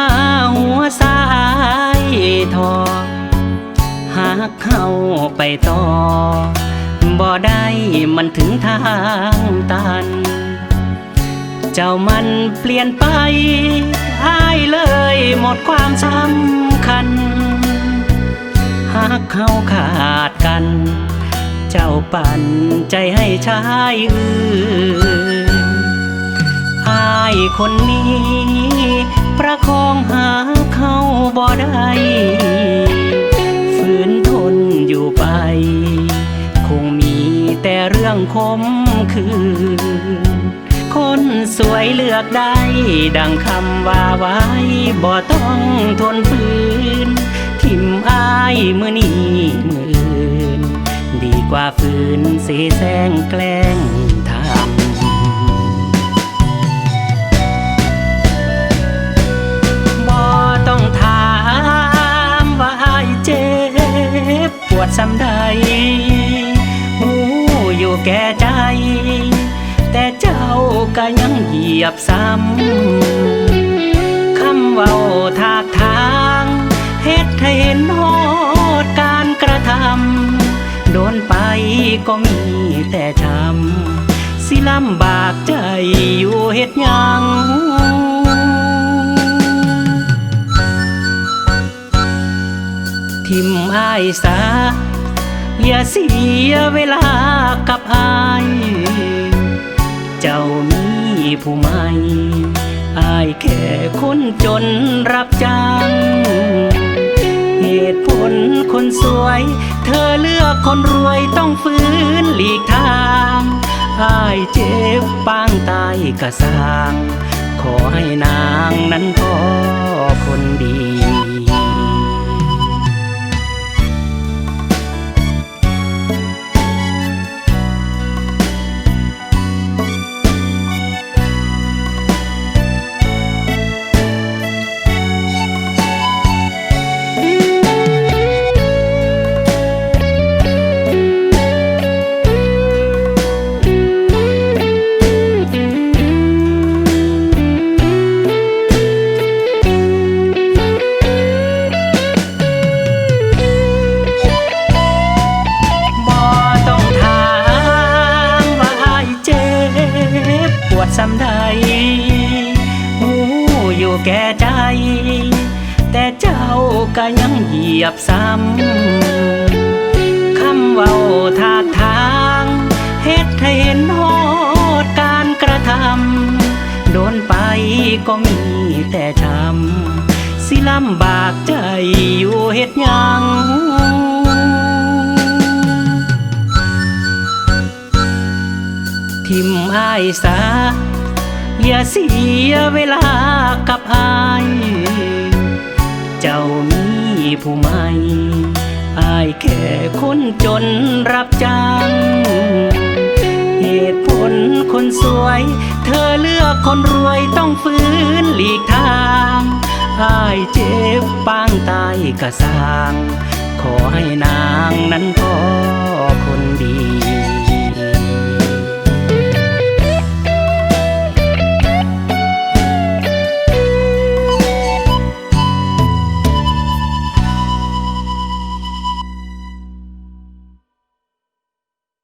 ายสาอย่ามาหัวสายทอหากเข้าไปต่อ บ่ได้มันถึงทางตัน เจ้ามันเปลี่ยนไปอายเลยหมดความสำคัญ หากเข้าขาดกัน เจ้าปั่นใจให้ชายอื่นอายคนนี้ บ่ได้ฝืนทนอยู่ไป คงมีแต่เรื่องคมคืน คนสวยเลือกได้ ดังคำว่าไว้บ่ต้องทนฝืน ทิมอายมือนี้มืออื่น ดีกว่าฝืนเสแสร้งแกล้ง ดสำใดหูอยู่แก่ใจ แต่เจ้าก็ยังเหยียบซ้ำ คำเว้าทากทางเฮ็ดให้เห็นโหดการกระทำ โดนไปก็มีแต่ช้ำสิลำบากใจอยู่เฮ็ดยัง ทิมอายสาอย่าเสียเวลากับอาย เจ้ามีผู้ใหม่อายแค่คนจนรับจ้างเหตุผลคนสวย เธอเลือกคนรวยต้องฟื้นหลีกทางอายเจ็บปางตายกระสาง ขอให้นางนั้นพอคนดี ดสำใดหูอยู่แก่ใจ แต่เจ้าก็ยังเหยียบซ้ำ คำเว้าทาทางเฮ็ดให้เห็นโหดการกระทำ โดนไปก็มีแต่ช้ำสิลำบากใจอยู่เฮ็ดยัง อายสาอย่าเสียเวลากับอายเจ้ามีผู้ใหม่อายแค่คนจนรับจ้างเหตุผลคนสวย เธอเลือกคนรวยต้องฟื้นหลีกทางอายเจ็บปางตายกระสาง ขอให้นางนั้นพอคน